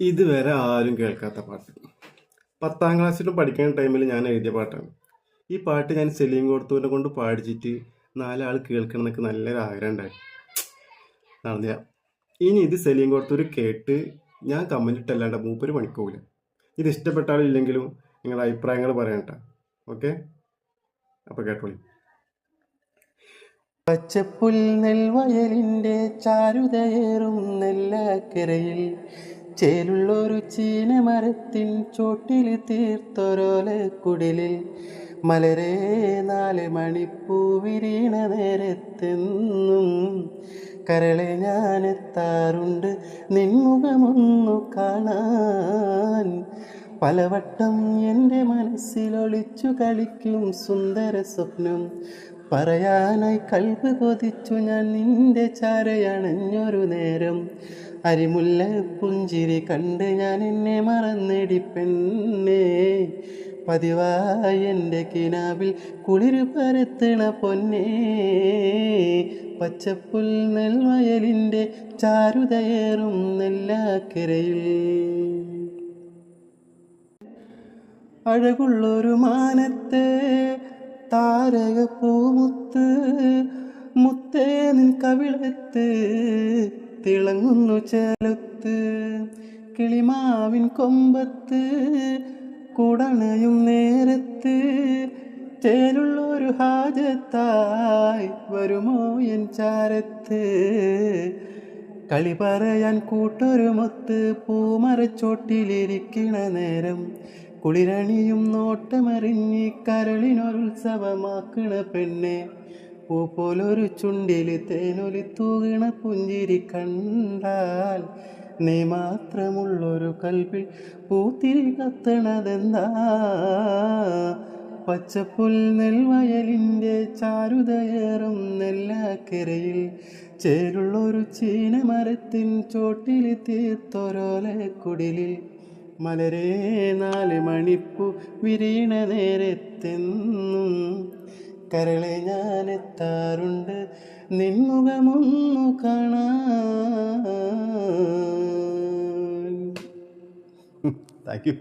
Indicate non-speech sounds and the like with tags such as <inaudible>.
ഇതുവരെ ആരും കേൾക്കാത്ത പാട്ട്. പത്താം ക്ലാസ്സിലും പഠിക്കുന്ന ടൈമിൽ ഞാൻ എഴുതിയ പാട്ടാണ്. ഈ പാട്ട് ഞാൻ സെലീം കൊടുത്തവനെ കൊണ്ട് പാടിച്ചിട്ട് നാലാൾ കേൾക്കണം എന്നൊക്കെ നല്ലൊരു ആഗ്രഹം ഉണ്ടായി. നടന്നില്ല. ഇനി ഇത് സെലീം കൊടുത്തൂർ കേട്ട് ഞാൻ കമന്റ് ഇട്ടല്ലാണ്ട് മൂപ്പര് പണിക്കൂല ഇത് ഇഷ്ടപ്പെട്ടാലും ഇല്ലെങ്കിലും നിങ്ങളുടെ അഭിപ്രായങ്ങൾ പറയണ്ട ഓക്കെ അപ്പോൾ കേട്ടോളി. പച്ചപ്പുൽ നെൽവയലിന്റെ ചാരുതയേറും നെല്ലക്കരയിൽ ചേലുള്ളൊരു ചീനമരത്തിൻ ചോട്ടിൽ തീർത്തൊരോലെ കുടിലിൽ മലരെ നാല് മണിപ്പൂ വിരീണ നേരത്തെന്നും കരളെ ഞാനെത്താറുണ്ട് നിൻമുഖമൊന്നു കാണാൻ. പലവട്ടം എന്റെ മനസ്സിലൊളിച്ചു കളിക്കും സുന്ദര സ്വപ്നം. പറയാനായി കൽവ് കൊതിച്ചു ഞാൻ നിന്റെ ചാരയണഞ്ഞൊരു നേരം. അരിമുല്ല പുഞ്ചിരി കണ്ട് ഞാൻ എന്നെ മറന്നടി പെണ്ണേ. പതിവായി എന്റെ കിനാവിൽ കുളിര് പരത്തണ പൊന്നേ. പച്ചപ്പുൽ നെൽവയലിന്റെ ചാരുതയേറും നെല്ലാക്കരയിൽ. അഴകുള്ളൊരു മാനത്തെ താരക പൂമുത്ത് മുത്തേ നിൻ കവിളത്ത് തിളങ്ങുന്നു ചേലത്ത്. കിളിമാവിൻ കൊമ്പത്ത് കുടണയും നേരത്ത്. ചേലുള്ളൊരു ഹാജത്തായി വരുമോ എൻ ചാരത്ത്. കളി പറയാൻ കൂട്ടൊരുമൊത്ത് പൂമരച്ചോട്ടിലിരിക്കണ നേരം. കുളിരണിയും നോട്ടമറിഞ്ഞ് കരളിനൊരുത്സവമാക്കണ പെണ്ണെ. പൂ പോലൊരു ചുണ്ടിൽ തേനൊലി തൂകിണ പുഞ്ചിരി കണ്ടാൽ നീ മാത്രമുള്ളൊരു കൽപ്പിൽ പൂത്തിരി കത്തണതെന്താ? പച്ചപ്പുൽ നെൽവയലിന്റെ ചാരുതയേറും നെല്ലാക്കരയിൽ ചേരുള്ളൊരു ചീനമരത്തിൻ ചോട്ടിൽ തീർത്തൊരോലക്കുടിലിൽ മലരേ നാല് മണിപ്പൂ വിരീണ നേരത്തെന്നും കരളെ ഞാനെത്താറുണ്ട് നിന്മുഖമൊന്നു കാണാൻ. <laughs> Thank you